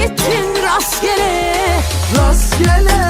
gittin rastgele Rastgele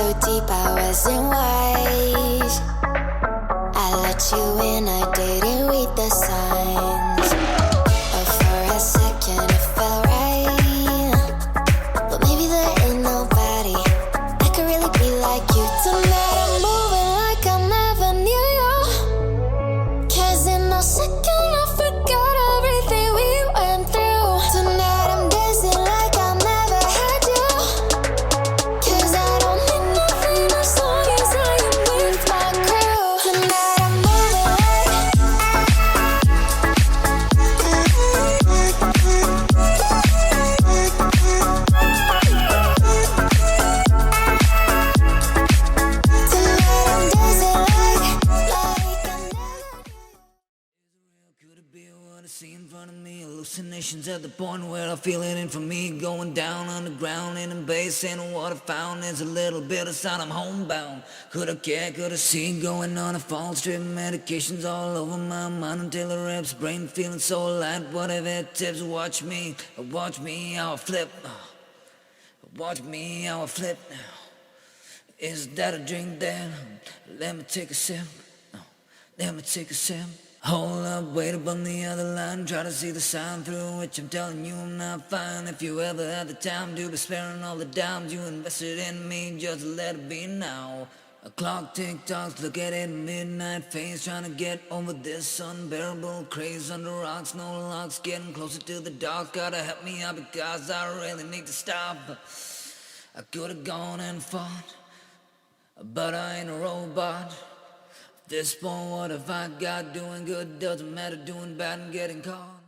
so deep I wasn't wise. See in front of me? Hallucinations at the point where I feel it in for me. Going down underground in a basin. What I found is a little bit of sign I'm homebound. Could I care? Could I see? Going on a false trip. Medications all over my mind until the reps. Brain feeling so light. Whatever tips, watch me. Watch me how I flip. Watch me how I flip now. Is that a drink then? Let me take a sip. Let me take a sip. Hold up, wait up on the other line. Try to see the sign through which I'm telling you I'm not fine. If you ever had the time to be sparing all the dimes you invested in me, just let it be now. A clock tick tocks, look at it, midnight face, trying to get over this unbearable craze under rocks, no locks, getting closer to the dark. Gotta help me out because I really need to stop. I could have gone and fought. But I ain't a robot. This point, what have I got? Doing good doesn't matter, doing bad and getting caught.